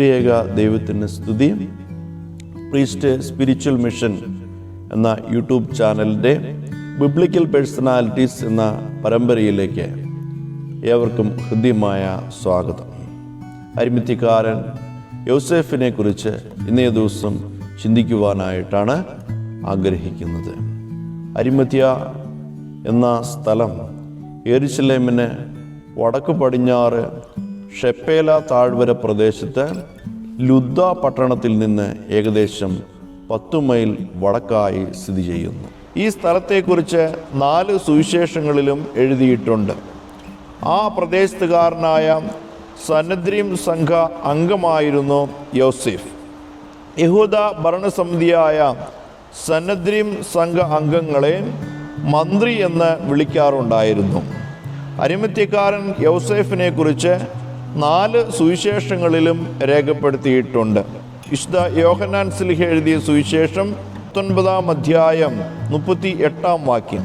ത്രിയേക ദൈവത്തിന് സ്തുതി പ്രീസ്റ്റ് സ്പിരിച്വൽ മിഷൻ എന്ന യൂട്യൂബ് ചാനലിന്റെ ബിബ്ലിക്കൽ പേഴ്സണാലിറ്റീസ് എന്ന പരമ്പരയിലേക്ക് ഏവർക്കും ഹൃദ്യമായ സ്വാഗതം. അരിമിത്തിക്കാരൻ യോസെഫിനെ കുറിച്ച് ഇന്നേ ദിവസം ചിന്തിക്കുവാനായിട്ടാണ് ആഗ്രഹിക്കുന്നത്. അരിമത്യ എന്ന സ്ഥലം എരുസലേമിന് വടക്ക് പടിഞ്ഞാറ് ഷെപ്പേല താഴ്വര പ്രദേശത്ത് ലുദ്ദ പട്ടണത്തിൽ നിന്ന് ഏകദേശം പത്തു മൈൽ വടക്കായി സ്ഥിതി ചെയ്യുന്നു. ഈ സ്ഥലത്തെക്കുറിച്ച് നാല് സുവിശേഷങ്ങളിലും എഴുതിയിട്ടുണ്ട്. ആ പ്രദേശത്തുകാരനായ സനദ്രീം സംഘ അംഗമായിരുന്നു യോസിഫ്. യഹൂദ ഭരണസമിതിയായ സന്നദ്രീം സംഘ അംഗങ്ങളെ മന്ത്രി എന്ന് വിളിക്കാറുണ്ടായിരുന്നു. അരിമത്യക്കാരൻ യൗസേഫിനെ കുറിച്ച് നാല് സുവിശേഷങ്ങളിലും രേഖപ്പെടുത്തിയിട്ടുണ്ട്. വിശുദ്ധ യോഹനാൻ സിലിഹ എഴുതിയ സുവിശേഷം പത്തൊൻപതാം അധ്യായം മുപ്പത്തി എട്ടാം വാക്യം.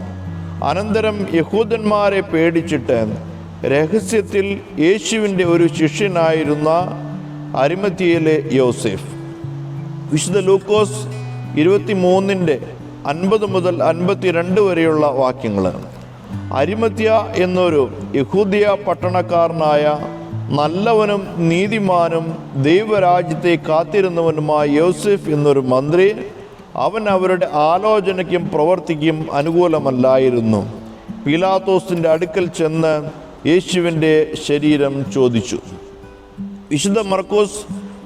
അനന്തരം യഹൂദന്മാരെ പേടിച്ചിട്ട് രഹസ്യത്തിൽ യേശുവിന്റെ ഒരു ശിഷ്യനായിരുന്ന അരിമത്തിയിലെ യോസെഫ്. വിശുദ്ധ ലൂക്കോസ് ഇരുപത്തി മൂന്നിന്റെ അൻപത് മുതൽ അൻപത്തിരണ്ട് വരെയുള്ള വാക്യങ്ങളാണ്. അരിമത്യ എന്നൊരു യഹൂദിയ പട്ടണക്കാരനായ നല്ലവനും നീതിമാനും ദൈവരാജ്യത്തെ കാത്തിരുന്നവനുമായ യോസെഫ് എന്നൊരു മന്ത്രി അവൻ അവരുടെ ആലോചനയ്ക്കും പ്രവർത്തിക്കും അനുകൂലമല്ലായിരുന്നു. പീലാത്തോസിന്റെ അടുക്കൽ ചെന്ന് യേശുവിന്റെ ശരീരം ചോദിച്ചു. വിശുദ്ധ മർക്കോസ്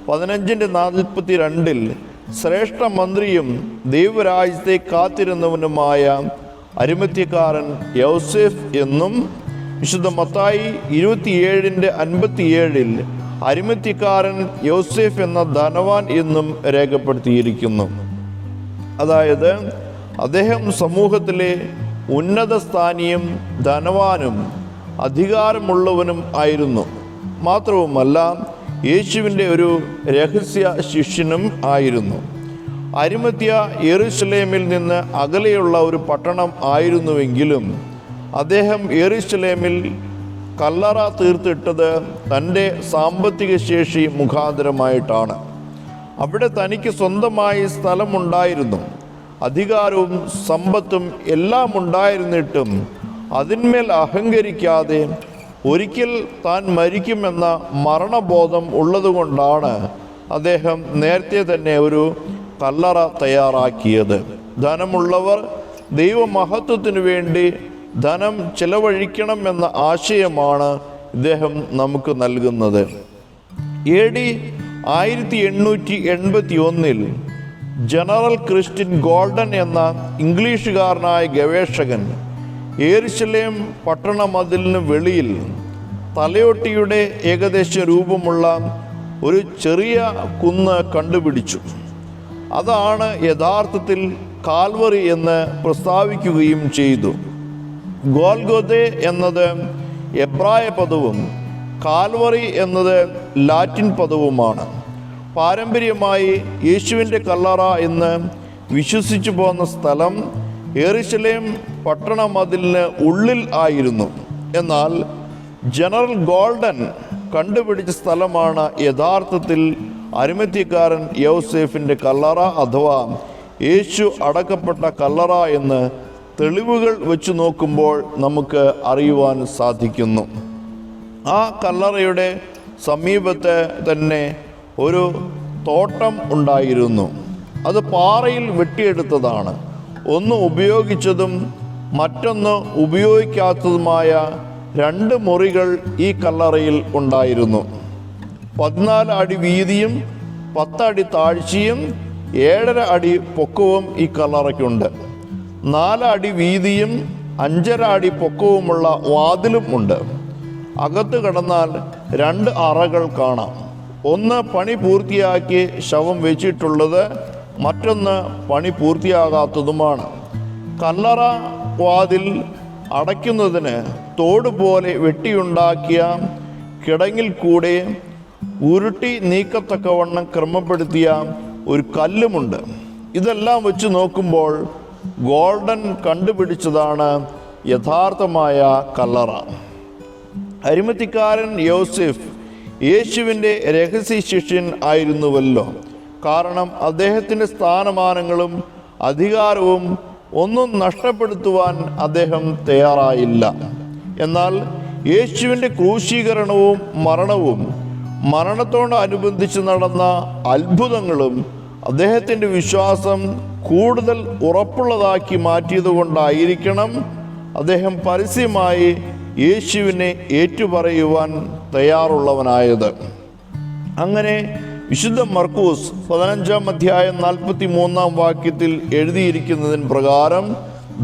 പതിനഞ്ചിന്റെ നാൽപ്പത്തി രണ്ടിൽ ശ്രേഷ്ഠ മന്ത്രിയും ദൈവരാജ്യത്തെ കാത്തിരുന്നവനുമായ അരിമത്യക്കാരൻ യൗസേഫ് എന്നും വിശുദ്ധ മത്തായി ഇരുപത്തിയേഴിന്റെ അൻപത്തിയേഴിൽ അരിമത്തിക്കാരൻ യോസേഫ് എന്ന ധനവാൻ എന്നും രേഖപ്പെടുത്തിയിരിക്കുന്നു. അതായത് അദ്ദേഹം സമൂഹത്തിലെ ഉന്നത സ്ഥാനീയം ധനവാനും അധികാരമുള്ളവനും ആയിരുന്നു. മാത്രവുമല്ല യേശുവിന്റെ ഒരു രഹസ്യ ശിഷ്യനും ആയിരുന്നു. അരിമത്യ യെറുസലേമിൽ നിന്ന് അകലെയുള്ള ഒരു പട്ടണം ആയിരുന്നുവെങ്കിലും അദ്ദേഹം യെറുസലേമിൽ കല്ലറ തീർത്തിട്ടത് തന്റെ സാമ്പത്തിക ശേഷി മുഖാന്തരമായിട്ടാണ്. അവിടെ തനിക്ക് സ്വന്തമായി സ്ഥലമുണ്ടായിരുന്നു. അധികാരവും സമ്പത്തും എല്ലാം ഉണ്ടായിരുന്നിട്ടും അതിന്മേൽ അഹങ്കരിക്കാതെ ഒരിക്കൽ താൻ മരിക്കുമെന്ന മരണബോധം ഉള്ളതുകൊണ്ടാണ് അദ്ദേഹം നേരത്തെ തന്നെ ഒരു കല്ലറ തയ്യാറാക്കിയത്. ധനമുള്ളവർ ദൈവമഹത്വത്തിനു വേണ്ടി ധനം ചെലവഴിക്കണം എന്ന ആശയമാണ് ഇദ്ദേഹം നമുക്ക് നൽകുന്നത്. എ ഡി ആയിരത്തി എണ്ണൂറ്റി എൺപത്തി ഒന്നിൽ ജനറൽ ക്രിസ്റ്റിൻ ഗോൾഡൻ എന്ന ഇംഗ്ലീഷുകാരനായ ഗവേഷകൻ ഏരിശലേം പട്ടണ മതിലിന് വെളിയിൽ തലയോട്ടിയുടെ ഏകദേശ രൂപമുള്ള ഒരു ചെറിയ കുന്ന് കണ്ടുപിടിച്ചു. അതാണ് യഥാർത്ഥത്തിൽ കാൽവറി എന്ന് പ്രസ്താവിക്കുകയും ചെയ്തു. ഗോൽഗോദെ എന്നത് എബ്രായ പദവും കാൽവറി എന്നത് ലാറ്റിൻ പദവുമാണ്. പാരമ്പര്യമായി യേശുവിന്റെ കല്ലറ എന്ന് വിശ്വസിച്ചു പോന്ന സ്ഥലം എറിശലേം പട്ടണ മതിലിന് ഉള്ളിൽ ആയിരുന്നു. എന്നാൽ ജനറൽ ഗോൾഡൻ കണ്ടുപിടിച്ച സ്ഥലമാണ് യഥാർത്ഥത്തിൽ അരിമത്യക്കാരൻ യൗസേഫിന്റെ കല്ലറ അഥവാ യേശു അടക്കപ്പെട്ട കല്ലറ എന്ന് തെളിവുകൾ വെച്ച് നോക്കുമ്പോൾ നമുക്ക് അറിയുവാൻ സാധിക്കുന്നു. ആ കല്ലറയുടെ സമീപത്ത് തന്നെ ഒരു തോട്ടം ഉണ്ടായിരുന്നു. അത് പാറയിൽ വെട്ടിയെടുത്തതാണ്. ഒന്ന് ഉപയോഗിച്ചതും മറ്റൊന്ന് ഉപയോഗിക്കാത്തതുമായ രണ്ട് മുറികൾ ഈ കല്ലറയിൽ ഉണ്ടായിരുന്നു. പതിനാല് അടി വീതിയും പത്തടി താഴ്ചയും ഏഴര അടി പൊക്കവും ഈ കല്ലറയ്ക്കുണ്ട്. നാല് അടി വീതിയും അഞ്ചര അടി പൊക്കവുമുള്ള വാതിലും ഉണ്ട്. അകത്ത് കടന്നാൽ രണ്ട് അറകൾ കാണാം. ഒന്ന് പണി പൂർത്തിയാക്കി ശവം വെച്ചിട്ടുള്ളത് മറ്റൊന്ന് പണി പൂർത്തിയാകാത്തതുമാണ്. കല്ലറ വാതിൽ അടയ്ക്കുന്നതിന് തോട് പോലെ വെട്ടിയുണ്ടാക്കിയ കിടങ്ങിൽ കൂടെ ഉരുട്ടി നീക്കത്തക്കവണ്ണം ക്രമപ്പെടുത്തിയ ഒരു കല്ലുമുണ്ട്. ഇതെല്ലാം വെച്ച് നോക്കുമ്പോൾ ഗോൾഡൻ കണ്ടുപിടിച്ചതാണ് യഥാർത്ഥമായ കല്ലറ. അരിമത്തിക്കാരൻ യോസിഫ് യേശുവിന്റെ രഹസ്യ ശിഷ്യൻ ആയിരുന്നുവല്ലോ. കാരണം അദ്ദേഹത്തിന്റെ സ്ഥാനമാനങ്ങളും അധികാരവും ഒന്നും നഷ്ടപ്പെടുത്തുവാൻ അദ്ദേഹം തയ്യാറായില്ല. എന്നാൽ യേശുവിന്റെ ക്രൂശീകരണവും മരണവും മരണത്തോടനുബന്ധിച്ച് നടന്ന അത്ഭുതങ്ങളും അദ്ദേഹത്തിന്റെ വിശ്വാസം കൂടുതൽ ഉറപ്പുള്ളതാക്കി മാറ്റിയതുകൊണ്ടായിരിക്കണം അദ്ദേഹം പരസ്യമായി യേശുവിനെ ഏറ്റുപറയുവാൻ തയ്യാറുള്ളവനായത്. അങ്ങനെ വിശുദ്ധ മർക്കൂസ് പതിനഞ്ചാം അധ്യായം നാൽപ്പത്തി മൂന്നാം വാക്യത്തിൽ എഴുതിയിരിക്കുന്നതിന് പ്രകാരം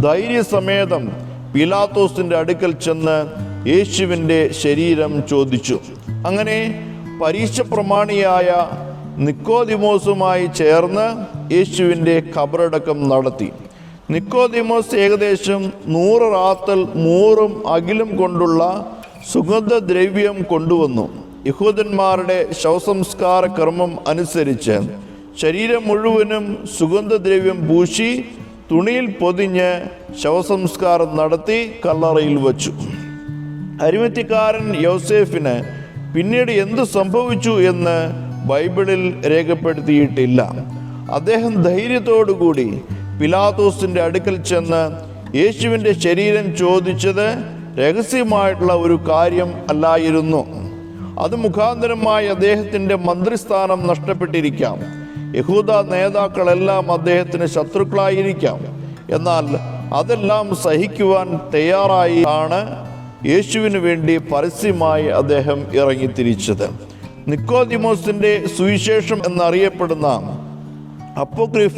ധൈര്യസമേതം പിലാത്തോസിന്റെ അടുക്കൽ ചെന്ന് യേശുവിന്റെ ശരീരം ചോദിച്ചു. അങ്ങനെ പരീക്ഷ പ്രമാണിയായ നിക്കോദിമോസുമായി ചേർന്ന് യേശുവിന്റെ ഖബറടക്കം നടത്തി. നിക്കോദിമോസ് ഏകദേശം നൂറ് റാത്തൽ മൂറും അകിലും കൊണ്ടുള്ള സുഗന്ധദ്രവ്യം കൊണ്ടുവന്നു. യഹൂദന്മാരുടെ ശവസംസ്കാര കർമ്മം അനുസരിച്ച് ശരീരം മുഴുവനും സുഗന്ധദ്രവ്യം പൂശി തുണിയിൽ പൊതിഞ്ഞ് ശവസംസ്കാരം നടത്തി കല്ലറയിൽ വച്ചു. അരിമത്തിക്കാരൻ യോസേഫിന് പിന്നീട് എന്തു സംഭവിച്ചു എന്ന് ബൈബിളിൽ രേഖപ്പെടുത്തിയിട്ടില്ല. അദ്ദേഹം ധൈര്യത്തോടുകൂടി പിലാത്തോസിന്റെ അടുക്കൽ ചെന്ന് യേശുവിന്റെ ശരീരം ചോദിച്ചത് രഹസ്യമായിട്ടുള്ള ഒരു കാര്യം അല്ലായിരുന്നു. അത് മുഖാന്തരമായി അദ്ദേഹത്തിന്റെ മന്ത്രിസ്ഥാനം നഷ്ടപ്പെട്ടിരിക്കാം. യഹൂദ നേതാക്കളെല്ലാം അദ്ദേഹത്തിന് ശത്രുക്കളായിരിക്കാം. എന്നാൽ അതെല്ലാം സഹിക്കുവാൻ തയ്യാറായി ആണ് യേശുവിന് വേണ്ടി പരസ്യമായി അദ്ദേഹം ഇറങ്ങിത്തിരിച്ചത്. നിക്കോദിമോസിന്റെ സുവിശേഷം എന്നറിയപ്പെടുന്ന അപ്പോക്രിഫ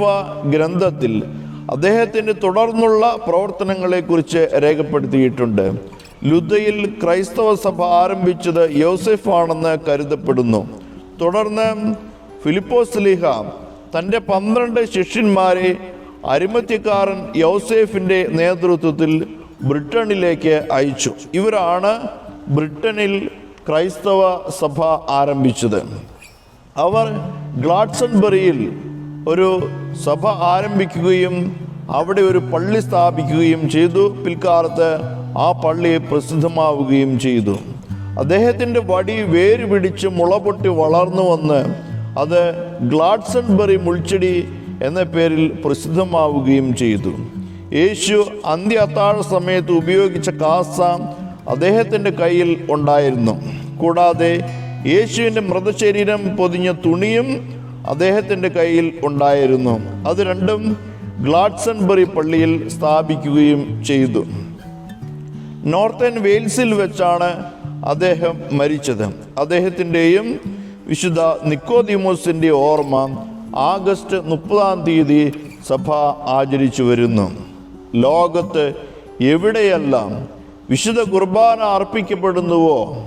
ഗ്രന്ഥത്തിൽ അദ്ദേഹത്തിന്റെ തുടർന്നുള്ള പ്രവർത്തനങ്ങളെക്കുറിച്ച് രേഖപ്പെടുത്തിയിട്ടുണ്ട്. ലുദയിൽ ക്രൈസ്തവ സഭ ആരംഭിച്ചത് യോസെഫാണെന്ന് കരുതപ്പെടുന്നു. തുടർന്ന് ഫിലിപ്പോസ് ലീഹ തന്റെ പന്ത്രണ്ട് ശിഷ്യന്മാരെ അരിമത്യക്കാരൻ യോസെഫിന്റെ നേതൃത്വത്തിൽ ബ്രിട്ടനിലേക്ക് അയച്ചു. ഇവരാണ് ബ്രിട്ടനിൽ ക്രൈസ്തവ സഭ ആരംഭിച്ചത്. അവർ ഗ്ലാഡ്സൺബറിയിൽ ഒരു സഭ ആരംഭിക്കുകയും അവിടെ ഒരു പള്ളി സ്ഥാപിക്കുകയും ചെയ്തു. പിൽക്കാലത്ത് ആ പള്ളി പ്രസിദ്ധമാവുകയും ചെയ്തു. അദ്ദേഹത്തിന്റെ വടി വേര് പിടിച്ച് മുളപൊട്ടി വളർന്നു വന്ന് അത് ഗ്ലാഡ്സൺബറി മുൾച്ചെടി എന്ന പേരിൽ പ്രസിദ്ധമാവുകയും ചെയ്തു. യേശു അന്ത്യ അത്താഴ സമയത്ത് ഉപയോഗിച്ച കാസ അദ്ദേഹത്തിന്റെ കയ്യിൽ ഉണ്ടായിരുന്നു. കൂടാതെ യേശുവിന്റെ മൃതശരീരം പൊതിഞ്ഞ തുണിയും അദ്ദേഹത്തിന്റെ കയ്യിൽ ഉണ്ടായിരുന്നു. അത് രണ്ടും ഗ്ലാഡ്സൺബറി പള്ളിയിൽ സ്ഥാപിക്കുകയും ചെയ്തു. നോർത്തേൺ വെയിൽസിൽ വെച്ചാണ് അദ്ദേഹം മരിച്ചത്. അദ്ദേഹത്തിന്റെയും വിശുദ്ധ നിക്കോദിമോസിന്റെ ഓർമ്മ ആഗസ്റ്റ് മുപ്പതാം തീയതി സഭ ആചരിച്ചു വരുന്നു. ലോകത്ത് എവിടെയെല്ലാം വിശുദ്ധ കുർബാന അർപ്പിക്കപ്പെടുന്നുവോ?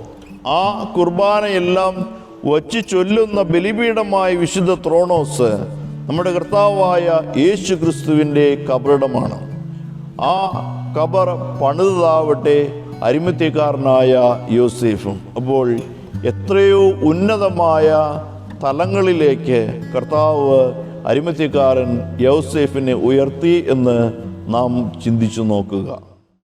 ആ കുർബാനയെല്ലാം വച്ച് ചൊല്ലുന്ന ബലിപീഠമായ വിശുദ്ധ ത്രോണോസ് നമ്മുടെ കർത്താവായ യേശു ക്രിസ്തുവിന്റെ കബറിടമാണ്. ആ കബർ പണിതാവട്ടെ അരിമത്യക്കാരനായ യോസേഫും. അപ്പോൾ എത്രയോ ഉന്നതമായ തലങ്ങളിലേക്ക് കർത്താവ് അരിമത്യക്കാരൻ യോസേഫിനെ ഉയർത്തി എന്ന് നാം ചിന്തിച്ചു നോക്കുക.